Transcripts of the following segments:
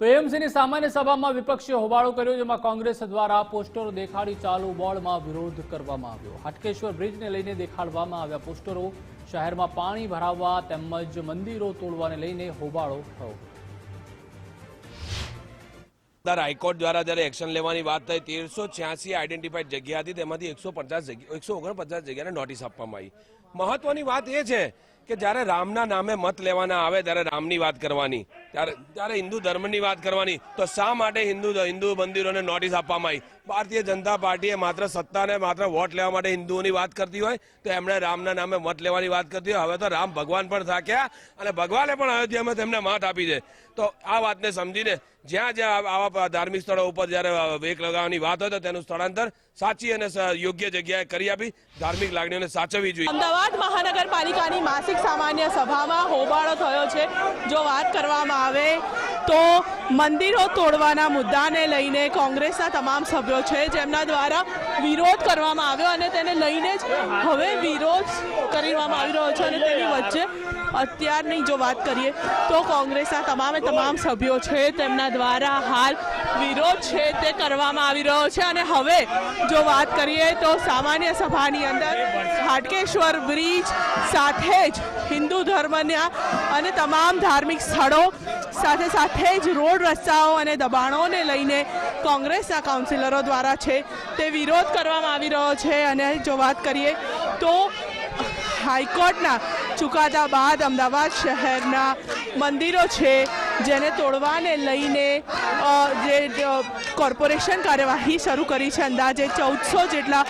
તો એએમસીની સામાન્ય સભામાં વિપક્ષે હોબાળો કર્યો, જેમાં કોંગ્રેસ દ્વારા પોસ્ટરો દેખાડી ચાલુ બોર્ડમાં વિરોધ કરવામાં આવ્યો. હાટકેશ્વર બ્રિજને લઈને દેખાડવામાં આવ્યા પોસ્ટરો. શહેરમાં પાણી ભરાવવા તેમજ મંદિરો તોડવાને લઈને હોબાળો થયો. ત્યારે હાઈકોર્ટ દ્વારા જ્યારે એક્શન લેવાની વાત થઈ, તેરસો છ્યાસી આઈડેન્ટિફાઈડ જગ્યા હતી. તેમાંથી એકસો પચાસ જગ્યા, એકસો ઓગણપચાસ જગ્યાને નોટિસ આપવામાં આવી. મહત્વની વાત એ છે કે જ્યારે રામના નામે મત લેવાના આવે, ત્યારે રામની વાત કરવાની. ત્યારે ત્યારે હિન્દુ ધર્મની વાત કરવાની, તો શા માટે હિન્દુ હિન્દુ મંદિરોને નોટિસ આપવામાં આવી? ભારતીય જનતા પાર્ટીએ માત્ર સત્તાને માત્ર વોટ લેવા માટે હિન્દુઓની વાત કરતી હોય, તો એમણે રામના નામે મત લેવાની વાત કરતી હોય. હવે તો રામ ભગવાન પણ થાક્યા અને ભગવાને પણ અયોધ્યામાં તેમને માત આપી છે. તો આ વાતને સમજીને જ્યાં જ્યાં આવા ધાર્મિક સ્થળો ઉપર જ્યારે વેક લગાવવાની વાત હોય, તો તેનું સ્થળાંતર સાચી અને યોગ્ય જગ્યાએ કરી આપી, ધાર્મિક લાગણીઓને સાચવવી જોઈએ. અમદાવાદ મહાનગરપાલિકાની માસિક સામાન્ય સભામાં હોબાળો થયો છે. જો વાત કરવામાં આવે તો મંદિરો તોડવાના મુદ્દાને લઈને કોંગ્રેસના તમામ સભ્યો છે, જેમના દ્વારા વિરોધ કરવામાં આવ્યો અને તેને લઈને જ હવે વિરોધ કરવામાં આવી રહ્યો છે અને તેની વચ્ચે અત્યારની જો વાત કરીએ તો કોંગ્રેસના તમામે તમામ સભ્યો છે, તેમના દ્વારા હાલ વિરોધ છે તે કરવામાં આવી રહ્યો છે અને હવે જો વાત કરીએ તો સામાન્ય સભાની અંદર હાટકેશ્વર બ્રિજ સાથે જ હિન્દુ ધર્મના અને તમામ ધાર્મિક સ્થળો સાથે સાથે જ રોડ રસ્તાઓ અને દબાણોને લઈને કોંગ્રેસના કાઉન્સિલરો દ્વારા છે તે વિરોધ કરવામાં આવી રહ્યો છે. અને જો વાત કરીએ તો હાઈકોર્ટના ચુકાદા બાદ અમદાવાદ શહેરના મંદિરો છે જેને તોડવાને લઈને જે કોર્પોરેશન કાર્યવાહી શરૂ કરી છે. અંદાજે ચૌદસો જેટલા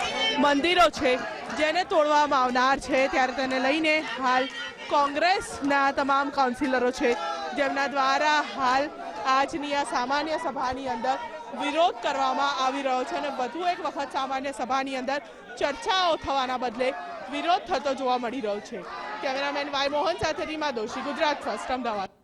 મંદિરો છે જેને તોડવામાં આવનાર છે. ત્યારે તેને લઈને હાલ કોંગ્રેસના તમામ કાઉન્સિલરો છે જેમના દ્વારા હાલ આજની આ સામાન્ય સભાની અંદર વિરોધ કરવામાં આવી રહ્યો છે અને વધુ એક વખત સામાન્ય સભાની અંદર ચર્ચાઓ થવાના બદલે વિરોધ થતો જોવા મળી રહ્યો છે. કેમેરામેન વાય મોહન સાથે રીમા દોશી, ગુજરાત ફર્સ્ટ, અમદાવાદ.